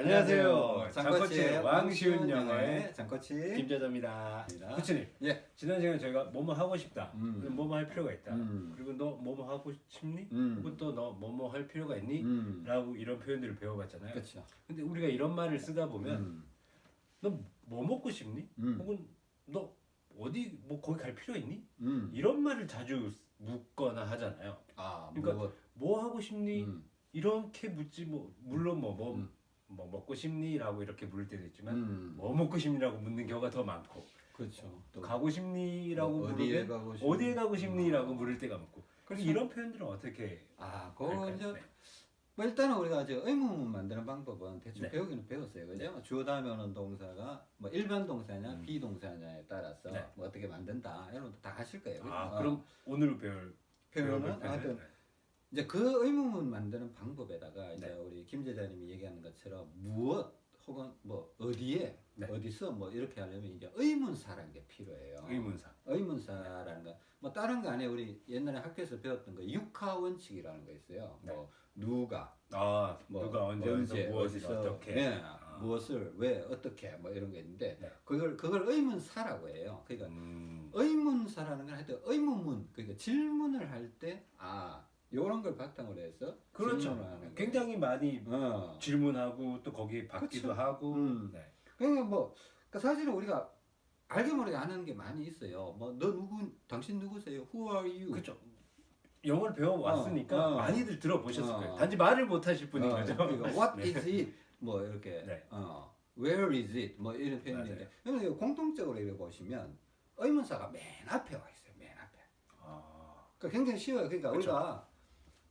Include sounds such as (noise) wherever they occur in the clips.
안녕하세요. 장코치의 왕쉬운 영어의 장코치 김재도입니다. 입니다. 코치님, 예. 지난 시간에 저희가 뭐뭐 하고 싶다. 음. 그럼 뭐뭐 할 필요가 있다. 음. 그리고 너 뭐뭐 하고 싶니? 음. 혹은 또너 뭐뭐 할 필요가 있니? 음. 라고 이런 표현들을 배워봤잖아요. 그렇죠. 근데 우리가 이런 말을 쓰다 보면 음. 너뭐 먹고 싶니? 음. 혹은 너 어디 뭐 거기 갈 필요 있니? 음. 이런 말을 자주 묻거나 하잖아요. 아, 그러니까 뭐, 뭐 하고 싶니? 음. 이렇게 묻지 뭐 물론 뭐뭐 음. 뭐 먹고 싶니라고 이렇게 물을 때도 있지만 음. 뭐 먹고 싶니라고 묻는 경우가 더 많고 그렇죠. 또 가고 싶니라고 뭐 어디에 물으면 가고 싶니? 어디에 가고 싶니라고 물을 때가 많고 그래서 그렇죠. 이런 표현들은 어떻게 아, 그거 할까요? 이제 네. 뭐 일단은 우리가 이제 의문문 만드는 방법은 대충 네. 배우기는 배웠어요. 그죠? 주어 다음에 오는 동사가 뭐 일반 동사냐 음. 비동사냐에 따라서 네. 뭐 어떻게 만든다. 여러분들 다 하실 거예요. 그죠? 아 어. 그럼 오늘 배울 표현은 하여튼 표현은 이제 그 의문문 만드는 방법에다가 이제 네. 우리 김 제자님이 얘기하는 것처럼 무엇 혹은 뭐 어디에 네. 어디서 뭐 이렇게 하려면 이제 의문사라는 게 필요해요. 의문사 의문사라는 거. 뭐 다른 거 안에 우리 옛날에 학교에서 배웠던 거 육하 원칙이라는 거 있어요. 네. 뭐 누가 아 뭐 누가 언제 어디서 무엇을 어디서, 어떻게 예, 아. 무엇을 왜 어떻게 뭐 이런 게 있는데 네. 그걸 그걸 의문사라고 해요. 그러니까 음, 의문사라는 건 하여튼 의문문 그러니까 질문을 할 때 아 요런 걸 바탕으로 해서 그렇죠 하는 거예요. 굉장히 많이 어. 질문하고 또 거기에 받기도 그쵸. 하고 음. 네. 그러니까 뭐 그러니까 사실은 우리가 알게 모르게 아는 게 많이 있어요. 뭐 너 누구 당신 누구세요? Who are you? 그렇죠 영어를 배워 왔으니까 어, 어. 많이들 들어보셨을 어. 거예요 단지 말을 못 하실 뿐인 어, 거죠 그러니까 what 네. is it? (laughs) 뭐 이렇게 네. 어, where is it? 뭐 이런 표현인데 그러면 이거 공통적으로 이렇게 보시면 의문사가 맨 앞에 와 있어요. 맨 앞에. 아, 그러니까 굉장히 쉬워요. 그러니까 그쵸. 우리가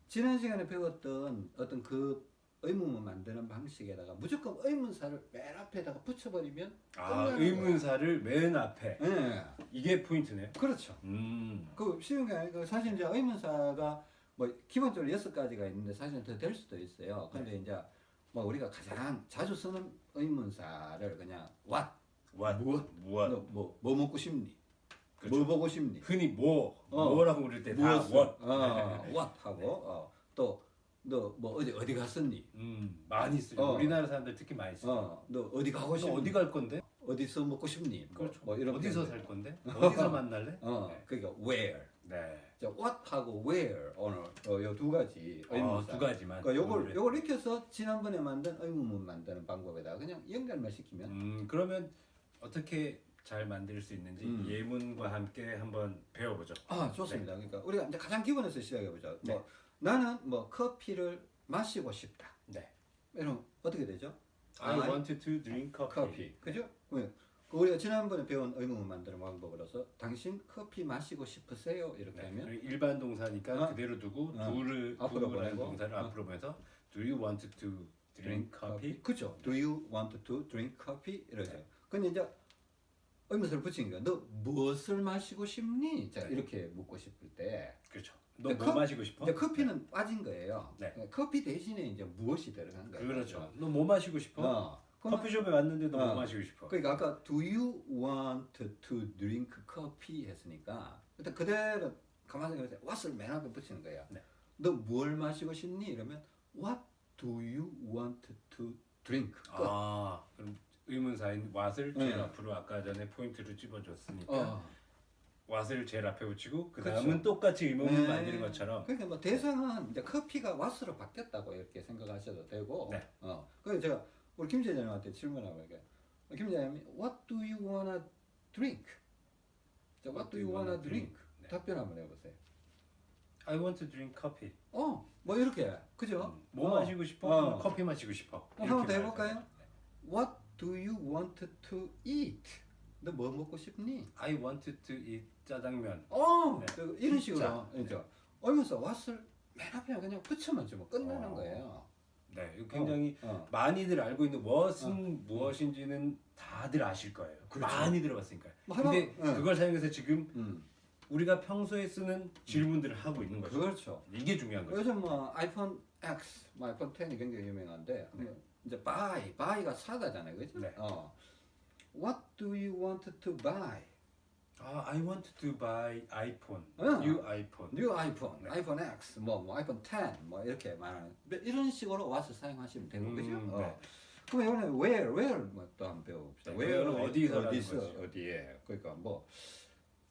지난 시간에 배웠던 어떤 그 의문문 만드는 방식에다가 무조건 의문사를 맨 앞에다가 붙여버리면 아 의문사를 맨 앞에. 예, 이게 포인트네요 그렇죠. 음. 그 쉬운 게 아니고 사실 이제 의문사가 뭐 기본적으로 여섯 가지가 있는데 사실은 더 될 수도 있어요. 근데 이제 뭐 우리가 가장 자주 쓰는 의문사를 그냥 what, what, 무엇, 무엇? 너 뭐, 뭐 먹고 싶니? 그렇죠. 뭐 보고 싶니? 흔히 뭐 어. 뭐라고 부를 때다 무엇을? what 어, what 하고 어, 또너 뭐 어디 어디 갔었니? 음 많이 쓰죠 어. 우리나라 사람들 특히 많이 쓰죠 어, 너 어디 가고 너 싶니? 어디 갈 건데 어디서 먹고 싶니? 뭐, 그렇죠 뭐 이런 어디서. 살 건데 (laughs) 어디서 만날래 어, 네. 그러니까 where. 네. 자, what 하고 where 오늘 어, 요두 가지 어, 의문사. 두 가지만 그러니까 요걸 오늘은. 요걸 익혀서 지난번에 만든 의문문 만드는 방법에다가 그냥 연결만 시키면 음 그러면 어떻게 잘 만들 수 있는지 음. 예문과 함께 한번 배워보죠 아 좋습니다. 그러니까 우리가 이제 가장 기본에서 시작해 보죠. 네. 뭐 나는 뭐 커피를 마시고 싶다. 네 이러면 어떻게 되죠? I I want to drink coffee 커피. 그죠? 왜? 그 우리가 지난번에 배운 의문문 만드는 방법으로서 당신 커피 마시고 싶으세요? 이렇게 네. 하면 일반 동사니까 어. 그대로 두고 어. do를 앞으로 보내고. 동사를 어. 앞으로 보내서 Do you want to drink coffee? 그죠? Do you want to drink coffee? 이러죠. 네. 근데 이제 의문사를 붙이니까 너 무엇을 마시고 싶니? 자 네. 이렇게 묻고 싶을 때 그렇죠. 너뭐 커- 마시고 싶어? 이제 커피는 빠진 거예요. 네. 그러니까 커피 대신에 이제 무엇이 들어간 거예요. 그렇죠. 너 뭐 마시고 싶어? 어. 커피숍에 왔는데 너 뭐 어. 마시고 싶어? 그러니까 아까 do you want to drink coffee 했으니까 일단 그대로 가만히 생각해서 what을 맨 앞에 붙이는 거예요. 네. 너뭘 마시고 싶니? 이러면 what do you want to drink? 끝. 아 그럼 의문사인 네. 제일 앞으로 아까 전에 포인트를 집어줬으니까 어. what을 제일 앞에 붙이고 그 그렇죠. 다음은 똑같이 의문문 네. 만드는 것처럼 그러니까 뭐 대상은 이제 커피가 what으로 바뀌었다고 이렇게 생각하셔도 되고. 네. 어. 그래서 제가 우리 김 제자님한테 질문하고 이게 김 제자님이 what do you wanna drink? 자, what do you wanna drink? 네. 답변 한번 해보세요. I want to drink coffee. 어, 뭐 이렇게 그죠? 음, 뭐 어. 마시고 싶어? 어. 커피 마시고 싶어. 어, 한번 해볼까요? 말하잖아요. What do you want to eat? 너 뭐 먹고 싶니? I want to eat 짜장면. 어, 네. 그 이런 식으로 자, 그죠? 얼면서 what을 맨 앞에 그냥 붙여만 주면 끝나는 어. 거예요. 네, 이거 굉장히 어. 많이들 알고 있는 무엇은 무엇인지는 다들 아실 거예요. 그렇죠. 많이 들어봤으니까. 뭐 하나- 근데 응. 그걸 사용해서 지금 음, 우리가 평소에 쓰는 질문들을 하고 있는 거죠. 그렇죠. 이게 중요한 거죠. 요즘 뭐 아이폰 X, 뭐 아이폰 10이 굉장히 유명한데 네. 뭐 이제 buy, buy가 사다잖아요, 그죠? 네. 어. What do you want to buy? 아, I want to buy iPhone. 응. New iPhone. 뉴 아이폰, 네. 아이폰 X, 뭐, 뭐 아이폰 10, 뭐 이렇게 말하는 이런 식으로 what을 사용하시면 되는 거죠. 음, 어. 네. 그럼 이번에 where, where 뭐또 한번 배워봅시다. 네, where는 어디서라는 어디서, 거죠. 어디에. 그러니까 뭐,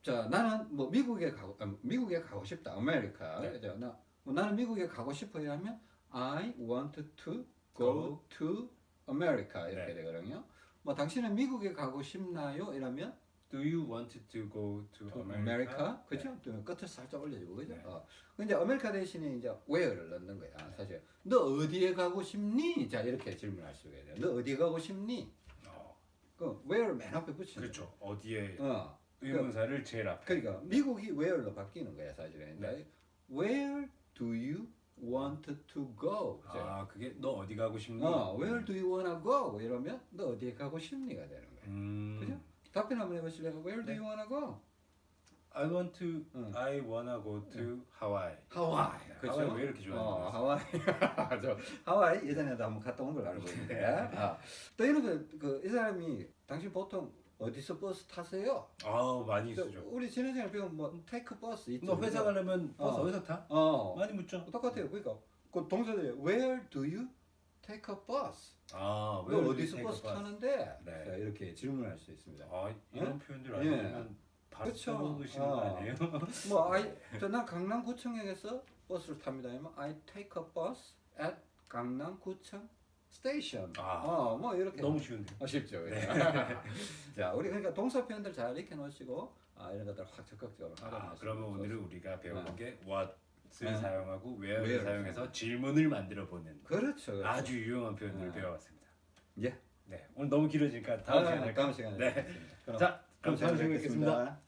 자 나는 뭐 미국에 가고, 아, 미국에 가고 싶다. 아메리카. 네. 나, 뭐 나는 미국에 가고 싶어요 하면 I want to go to America 이렇게 네. 되거든요. 뭐 당신은 미국에 가고 싶나요? 이러면 Do you want to go to, to America? America, 그죠? 또 끝을 살짝 올려주고 그죠? 네. 어. 근데 아메리카 대신에 이제 where를 넣는 거야. 사실 너 어디에 가고 싶니? 자 이렇게 질문할 수가 있어요. 너 어디에 가고 싶니? 어, 그 where를 맨 앞에 붙이는 그렇죠. 어디에. 어. 의문사를 제일 앞에. 그러니까 미국이 where로 바뀌는 거야 사실은. 네. Where do you want to go? 자, 아 그게 너 어디 가고 싶니? 어, where do you wanna go? 이러면 너 어디에 가고 싶니가 되는 거야. 음, 그죠? 답변 한번 해보실래요? Where do 네. you wanna go? I want to, 응. I wanna go to Hawaii. 하와이. 네, 하와이 왜 이렇게 좋아하는 어, 거예요? 하와이. (laughs) 저 하와이 예전에도 한번 갔다 온 걸 알고 있는데. 아, 또 이런 거 그 이 사람이 당신 보통 어디서 버스 타세요? 아 많이 또 쓰죠. 우리 시간에 배운 뭐 테이크 버스 있죠. 너 회사 가려면 버스 어. 어디서 타? 어. 많이 묻죠. 똑같아요. 그러니까 그 동사들이 Where do you take a bus? 아, 너왜 어디서 버스 bus? 타는데? 네. 자, 이렇게 질문할 수 있습니다. 아 이런 표현들 예. 아니면 바로 그쵸. 써먹으시는 어. 거 아니에요? 뭐 (laughs) I 저난 강남구청역에서 버스를 탑니다. 하면 I take a bus at 강남구청 station. 아. 어, 뭐 이렇게 너무 쉬운데. 아, 쉽죠. 네. (laughs) 자, 우리 그러니까 동사 표현들 잘 익혀 놓으시고 아, 이런 것들 확 적극적으로 아, 활용하시고. 그러면 오늘은 우리가 배운 네. 게 what을 네. 사용하고 where를 where를 사용해서 질문을 만들어 보는 그렇죠. 그렇죠. 아주 유용한 표현들을 네. 배워봤습니다. 예. 네, 오늘 너무 길어지니까 다음 아, 시간에 다음 시간에 네. 뵙겠습니다. 그럼 자, 그럼 다음 시간에 뵙겠습니다. 뵙겠습니다.